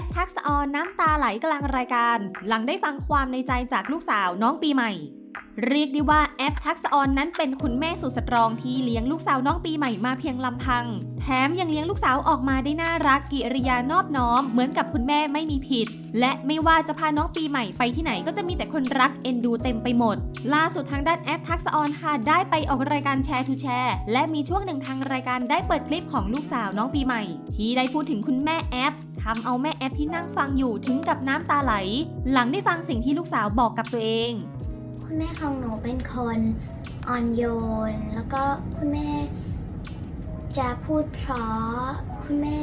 ฟทักษออนน้ำตาไหลกลางรายการ หลังได้ฟังความในใจจากลูกสาวน้องปีใหม่ เรียกได้ว่าแอปทักษออนนั้นเป็นคุณแม่สุดสตรองที่เลี้ยงลูกสาวน้องปีใหม่มาเพียงลำพัง แถมยังเลี้ยงลูกสาวออกมาได้น่ารักกิริยานอบน้อม เหมือนกับคุณแม่ไม่มีผิด และไม่ว่าจะพาน้องปีใหม่ไปที่ไหนก็จะมีแต่คนรักเอ็นดูเต็มไปหมด ล่าสุดทางด้านแอปทักษออนค่ะได้ไปออกรายการแชร์ทูแชร์และมีช่วงหนึ่งทางรายการได้เปิดคลิปของลูกสาวน้องปีใหม่ ที่ได้พูดถึงคุณแม่แอป ทำเอาแม่แอปที่นั่งฟังอยู่ถึงกับน้ำตาไหล หลังได้ฟังสิ่งที่ลูกสาวบอกกับตัวเอง คุณแม่ของหนูเป็นคนอ่อนโยน แล้วก็คุณแม่จะพูดเพราะคุณแม่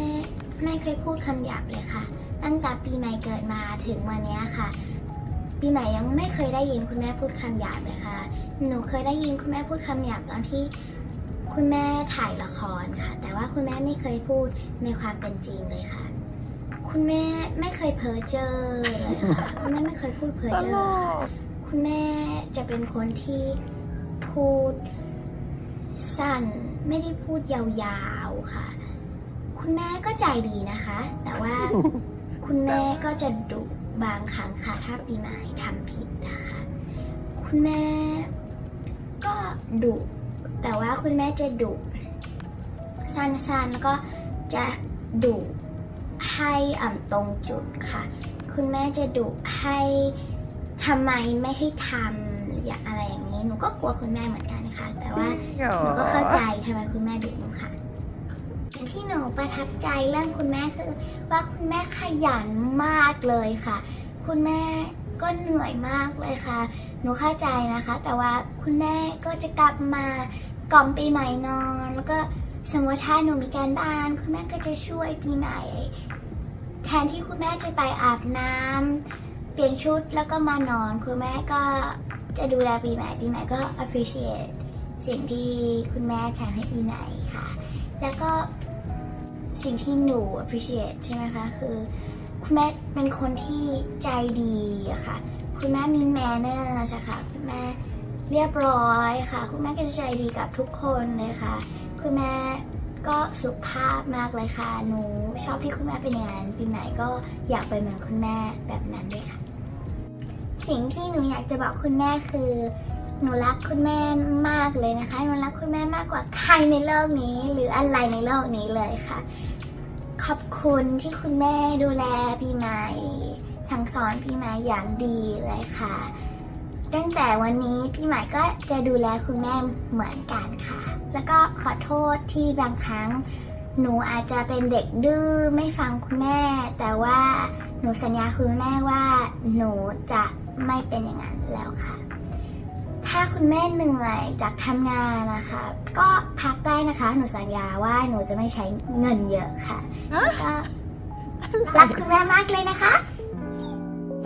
ไม่เคยพูดคำหยาบเลยค่ะ ตั้งแต่ปีใหม่เกิดมาถึงวันนี้ค่ะ ปีใหม่ยังไม่เคยได้ยินคุณแม่พูดคำหยาบเลยค่ะ หนูเคยได้ยินคุณแม่พูดคำหยาบตอนที่คุณแม่ถ่ายละครค่ะ แต่ว่าคุณแม่ไม่เคยพูดในความเป็นจริงเลยค่ะ คุณแม่ไม่เคยเพ้อเจอเลยค่ะคุณแม่ไม่เคยพูดเพ้อเจอค่ะคุณแม่จะเป็นคนที่พูดสั้นไม่ได้พูดยาวๆค่ะ คุณแม่ก็ใจดีนะคะ แต่ว่าคุณแม่ก็จะดุบางครั้งค่ะถ้าปีใหม่ทำผิดนะคะ คุณแม่ก็ดุแต่ว่าคุณแม่จะดุสั้นๆแล้วก็จะดุ ให้อ่ำตรงจุดค่ะ คุณแม่จะดุให้ทำไมไม่ให้ทำหรืออย่างอะไรอย่างนี้ หนูก็กลัวคุณแม่เหมือนกันค่ะ แต่ว่าหนูก็เข้าใจทำไมคุณแม่ดุหนูค่ะสิ่งที่หนูประทับใจเรื่องคุณแม่คือ ว่าคุณแม่ขยันมากเลยค่ะ คุณแม่ก็เหนื่อยมากเลยค่ะ หนูเข้าใจนะคะ แต่ว่าคุณแม่ก็จะกลับมากล่อมปีใหม่นอนแล้วก็ สมมติถ้าหนูมีการบ้าน คุณแม่ก็จะช่วยปีใหม่ แทนที่คุณแม่จะไปอาบน้ำเปลี่ยนชุดแล้วก็มานอน คุณแม่ก็จะดูแลปีใหม่ปีใหม่ก็ appreciate สิ่งที่คุณแม่ทำให้ปีใหม่ค่ะ แล้วก็สิ่งที่หนู appreciate ใช่ไหมคะคือ คุณแม่เป็นคนที่ใจดีอะค่ะ คุณแม่มี manners อะค่ะคุณแม่ เรียบร้อยค่ะ คุณแม่ก็จะใจดีกับทุกคนเลยค่ะ คุณแม่ก็สุภาพมากเลยค่ะ หนูชอบที่คุณแม่เป็นอย่างนั้นปีใหม่ก็อยากเป็นเหมือนคุณแม่แบบนั้นด้วยค่ะ สิ่งที่หนูอยากจะบอกคุณแม่คือ หนูรักคุณแม่มากเลยนะคะ หนูรักคุณแม่มากกว่าใครในโลกนี้ หรืออะไรในโลกนี้เลยค่ะ ขอบคุณที่คุณแม่ดูแลปีใหม่สั่งสอนปีใหม่อย่างดีเลยค่ะ ตั้งแต่วันนี้พี่ใหม่ก็จะดูแลคุณแม่เหมือนกันค่ะ แล้วก็ขอโทษที่บางครั้ง หนูอาจจะเป็นเด็กดื้อไม่ฟังคุณแม่ แต่ว่าหนูสัญญาคุณแม่ว่าหนูจะไม่เป็นอย่างนั้นแล้วค่ะ ถ้าคุณแม่เหนื่อยจากทำงานนะคะ ก็พักได้นะคะ หนูสัญญาว่าหนูจะไม่ใช้เงินเยอะค่ะแล้วก็รักคุณแม่มากเลยนะคะ